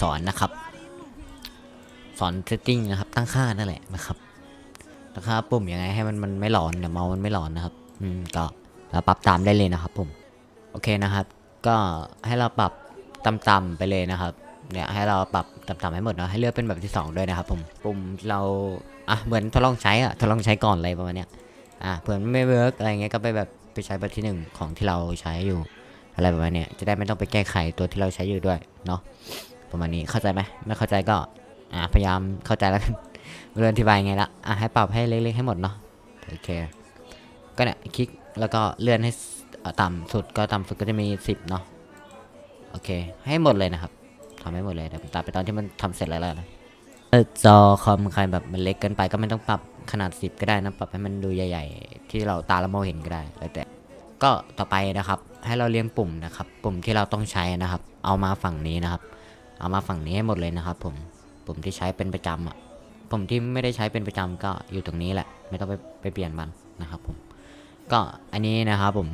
สอนนะครับ สอนเซตติ้งนะครับ ตั้งค่านั่นแหละนะครับตั้งค่าปุ่มยังไงให้มันมันไม่หลอนเดี๋ยวเมาส์มันไม่หลอนนะครับ อืมก็เราปรับตามได้เลยนะครับ ผม โอเคนะครับ ก็ให้เราปรับต่ำๆไปเลยนะครับ เนี่ยให้เราปรับต่ำๆให้หมดเนาะให้เลือกเป็นแบบที่สองด้วยนะครับ ผม ปุ่มเราอะเหมือนทดลองใช้อะทดลองใช้ก่อนอะไรประมาณเนี้ยอะเผื่อนไม่เวิร์กอะไรเงี้ยก็ไปแบบไปใช้แบบที่หนึ่งของที่เราใช้อยู่อะไรประมาณเนี้ยจะได้ไม่ต้องไปแก้ไขตัวที่เราใช้อยู่ด้วยเนาะ ประมาณนี้เข้าใจไหมไม่เข้าใจก็อะพยายามเข้าใจแล้วกันไม่รู้อธิบายไงละอะให้ปรับให้เล็กๆให้หมดเนาะโอเคก็เนี่ยคลิกแล้วก็เลื่อนให้ต่ำสุดก็ต่ำสุดก็จะมี 10 เนาะโอเค ให้หมดเลยนะครับทำให้หมดเลยเดี๋ยวผมตัดไปตอนที่มันทำเสร็จแล้วนะจอคอมใครแบบมันเล็กเกินไปก็ไม่ต้องปรับขนาด 10 ก็ได้นะปรับให้มันดูใหญ่ ๆ ที่เราตาเรามเห็นก็ได้แล้วแต่ก็ต่อไปนะครับ ให้เราเรียงปุ่มนะครับ ปุ่มที่เราต้องใช้นะครับ เอามาฝั่งนี้นะครับ เอามาฝั่งนี้ให้หมดเลยนะครับผมปุ่มที่ใช้เป็นประจำอะปุ่มที่ไม่ได้ใช้เป็นประจำก็อยู่ตรงนี้แหละ ไม่ต้องไปไปเปลี่ยนมันนะครับผมก็อันนี้นะครับผม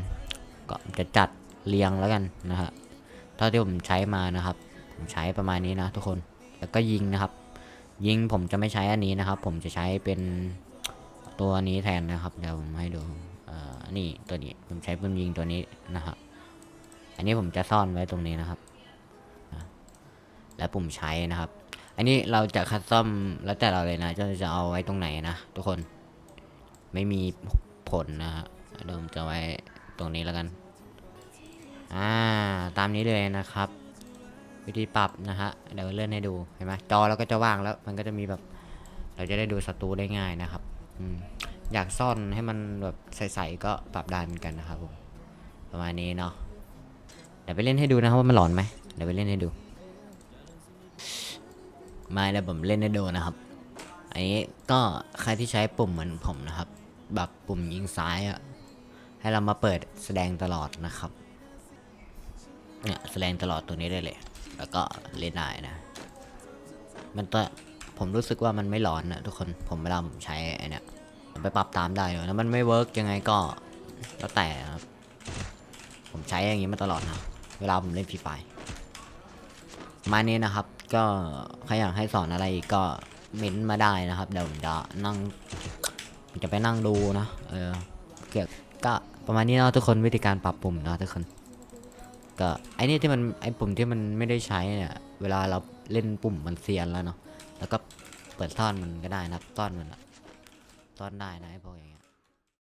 ก็จะจัดเรียงแล้วกันนะฮะเท่าที่ผมใช้มานะครับ ผมใช้ประมาณนี้นะทุกคนแล้วก็ยิงนะครับ ยิงผมจะไม่ใช้อันนี้นะครับ ผมจะใช้เป็นตัวนี้แทนนะครับเดี๋ยวผมให้ดูเอ่อนี่ตัวนี้ผมใช้ปืนยิงตัวนี้นะครับ อันนี้ผมจะซ่อนไว้ตรงนี้นะครับ แล้วปุ่มใช้นะครับ อันนี้เราจะคัสตอมแล้วแต่เราเลยนะจะจะเอาไว้ตรงไหนนะทุกคนไม่มีผลนะฮะเดี๋ยวผมจะไว้ตรงนี้แล้วกัน อ่า ตามนี้เลยนะครับ วิธีปรับนะฮะ เดี๋ยวเลื่อนให้ดู เห็นไหมจอเราก็จะว่างแล้ว มันก็จะมีแบบ เราจะได้ดูศัตรูได้ง่ายนะครับ อืม อยากซ่อนให้มันแบบใสๆก็ปรับได้เหมือนกันนะครับผม ประมาณนี้เนาะ เดี๋ยวไปเล่นให้ดูนะครับว่ามันหลอนไหม เดี๋ยวไปเล่นให้ดู มาเดี๋ยวผมเล่นให้ดูนะครับ อันนี้ก็ใครที่ใช้ปุ่มเหมือนผมนะครับ แบบปุ่มยิงซ้ายอะให้เรามาเปิดแสดงตลอดนะครับ เนี่ยแสดงตลอดตัวนี้ได้เลย แล้วก็เล่นได้นะ มันก็ผมรู้สึกว่ามันไม่ร้อนนะทุกคน ผมเวลาผมใช้ไอเนี่ยไปปรับตามได้เลยแล้วมันไม่เวิร์กยังไงก็แล้วแต่นะครับ ผมใช้อย่างนี้มาตลอดนะ เวลาผมเล่นฟรีไฟมาเนี้นะครับ ก็ใครอยากให้สอนอะไรก็เม้นมาได้นะครับ เดี๋ยวผมจะนั่งจะไปนั่งดูนะ เออเกี่ยวก็ประมาณนี้เนาะทุกคนวิธีการปรับปุ่มเนาะทุกคน ก็ไอ้นี่ที่มันไอ้ปุ่มที่มันไม่ได้ใช้เนี่ย เวลาเราเล่นปุ่มมันเซียนแล้วเนาะ แล้วก็เปิดซ่อนมันก็ได้นะซ่อนมันซ่อนได้นะไอ้พวกอย่างเงี้ย